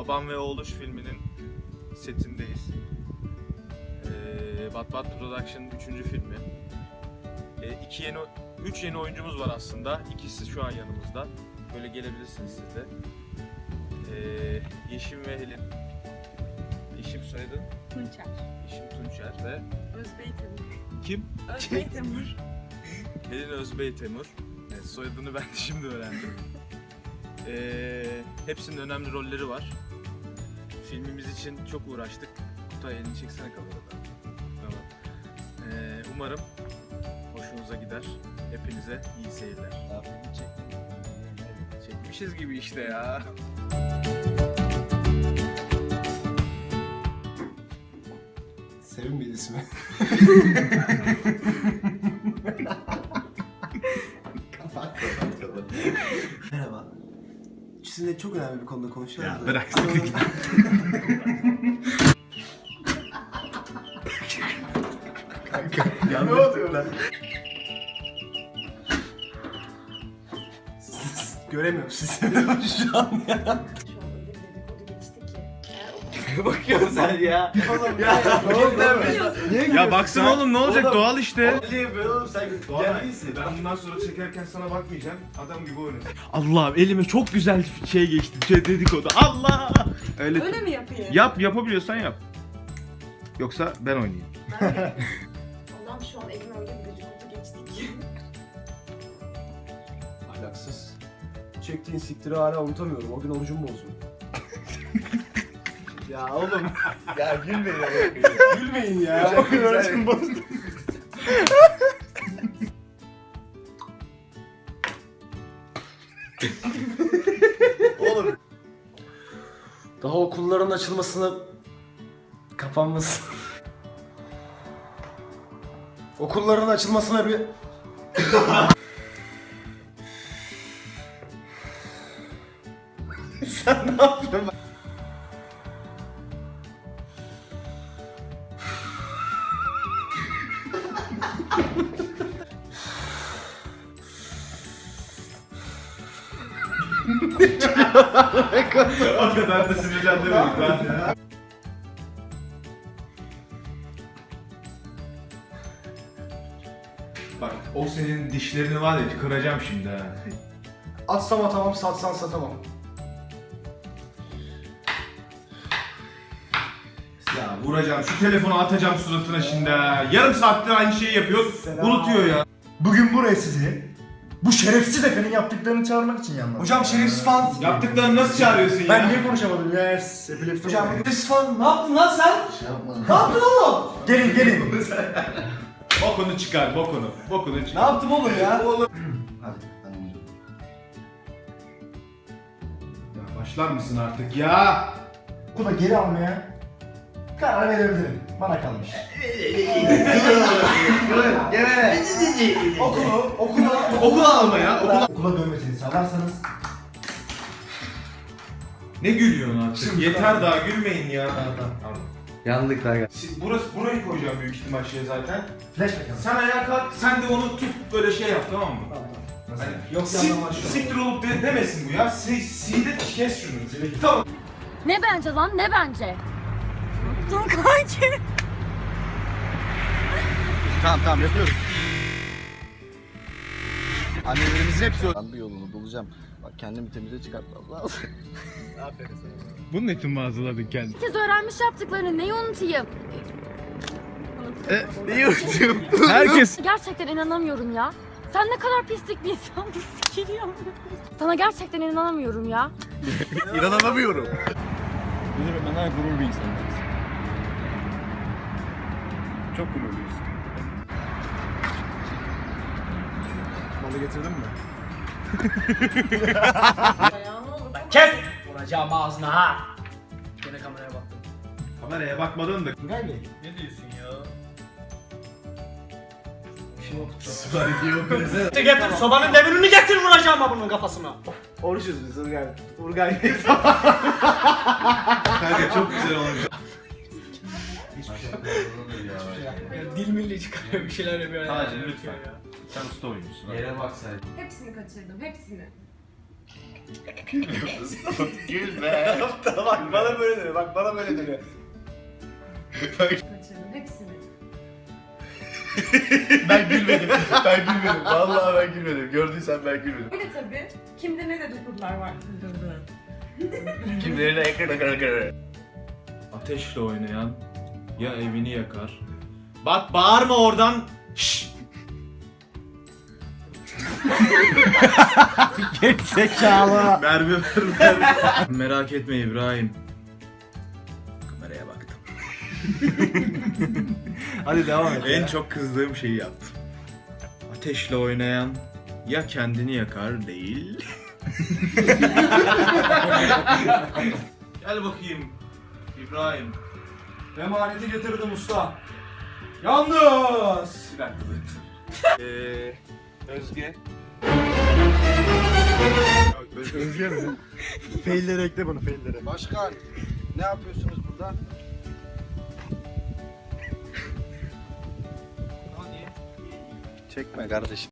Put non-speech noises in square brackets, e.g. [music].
Babam ve Oğluş filminin setindeyiz. Ee, Bat Bat Production 3. filmi. Ee, iki yeni, üç yeni oyuncumuz var aslında. İkisi şu an yanımızda. Böyle gelebilirsiniz siz de. Ee, Yeşim ve Helin. Yeşim soyadın? Tunçer. Yeşim Tunçer ve Özbey Temur. kim? Özbey [laughs] Temur. Helin Özbey Temur. Evet, soyadını ben de şimdi öğrendim. Ee, hepsinin önemli rolleri var. Filmimiz için çok uğraştık. Kutay elini çeksene kameradan. Tamam. Ee, umarım hoşunuza gider. Hepinize iyi seyirler. Çekmişiz gibi işte ya. Sevim miydi ismi? [laughs] kapat kapat kapat. Merhaba. Sizinle çok önemli bir konuda konuşuyoruz. Ya da- bırak Ama- seni. ne oluyor lan? Göremiyorum sizi [laughs] şu an ya. Şu an öyle bir dedikodu geçti ki. Eğer o Bakıyorsun sen ya. Oğlum ya. Ne [laughs] oldu? Niye Ya baksana oğlum ne olacak Oğlum. doğal işte. Niye oğlum sen gel iyisin. Ben bundan sonra çekerken sana bakmayacağım. Adam gibi oynasın. Allah elime çok güzel şey geçti. Şey dedikodu. Allah! Öyle Öyle mi yapayım? Yap yapabiliyorsan yap. Yoksa ben oynayayım. Ben de- [laughs] Allah'ım şu an elime öyle bir dedikodu geçti ki. Ahlaksız. Çektiğin siktiri hala unutamıyorum. O gün orucum bozdu. [laughs] ya oğlum. Ya gülmeyin ya. Gülmeyin ya. O gün orucum bozdu. Oğlum Daha okulların açılmasına kapanması. Okulların açılmasına bir o kadar da sinirlendirmedik lan ya. Bak o senin dişlerini var ya kıracağım şimdi ha. Atsam atamam, satsan satamam. Vuracağım şu telefonu atacağım suratına şimdi ha. Yarım saattir aynı şeyi yapıyor. Selam. Unutuyor ya. bugün buraya sizi bu şerefsiz efenin yaptıklarını çağırmak için yandım. Hocam şerefsiz falan. Yaptıklarını nasıl çağırıyorsun ya? Ben niye konuşamadım ya? Epilepsi Hocam oldu. şerefsiz falan ne yaptın lan sen? Ne yaptın oğlum? Gelin gelin. [laughs] Bokunu çıkar bokunu. Bokunu Ne çıkar. yaptım oğlum ya? [laughs] Ya başlar mısın artık ya? Okula geri almaya karar verebilirim. Bana kalmış. Okulu, okulu, Okula alma ya. Okula... Okula dönmesini sağlarsanız Ne gülüyorsun artık? Yeter daha gülmeyin ya. Yandık lan. Siz, burası, burayı koyacağım büyük ihtimal şey zaten. flashback alın. Sen ayağa kalk, sen de onu tut böyle şey yap tamam mı? Nasıl? Hani, Yok yandan başlıyor. siktir olup de, demesin bu ya. Si, side kes şunu. Tamam. Ne bence lan ne bence? Dur kanki. Tamam tamam yapıyoruz. Annelerimizin hepsi Ben bir yolunu bulacağım. Bak kendimi temize çıkartmam lazım. [laughs] Bunun için mi hazırladın kendini? Herkes öğrenmiş yaptıklarını neyi unutayım? Neyi unutuyorum? Herkes... Gerçekten inanamıyorum ya. Sen ne kadar pislik bir insansın. Sikiliyorum. Sana gerçekten inanamıyorum ya. [laughs] İnanamıyorum. Bizim benden gurur bir insanlarız. Çok gururluyuz. Malı getirdin mi? Çok- Kes! Vuracağım ağzına ha. Gene kameraya baktım. Kameraya bakmadın da. Tugay Bey. Ne diyorsun ya? Şimdi Getir sobanın demirini getir vuracağım ha bunun kafasına. Oruçuz biz Urgay. Urgay Bey. Kanka çok güzel olmuş. Dil milli çıkarıyor bir şeyler yapıyor. Sadece lütfen. Sen usta oyuncusun. Yere bak sen. Hepsini kaçırdım, hepsini. Gülme. bak bana böyle dönüyor. Bak bana böyle dönüyor. Kaçırdım hepsini. Ben gülmedim. Ben gülmedim. Vallahi ben gülmedim. Gördüysen ben gülmedim. Öyle tabii. Kimde ne dedikodular var. Kimlerine ekran ekran Ateşle oynayan ya evini yakar. Bak bağırma oradan. Şşş. [laughs] Zekalı. Mermi ver mermi. Merak etme İbrahim. Kameraya baktım. [laughs] Hadi devam et. En çok kızdığım şeyi yaptım. Ateşle oynayan ya kendini yakar değil. [laughs] Gel bakayım İbrahim. Emaneti getirdim usta. Yalnız. Bir dakika. [laughs] Ee, Özge. Özge mi? Failleri ekle bunu failleri. Başkan ne yapıyorsunuz burada? Çekme kardeşim.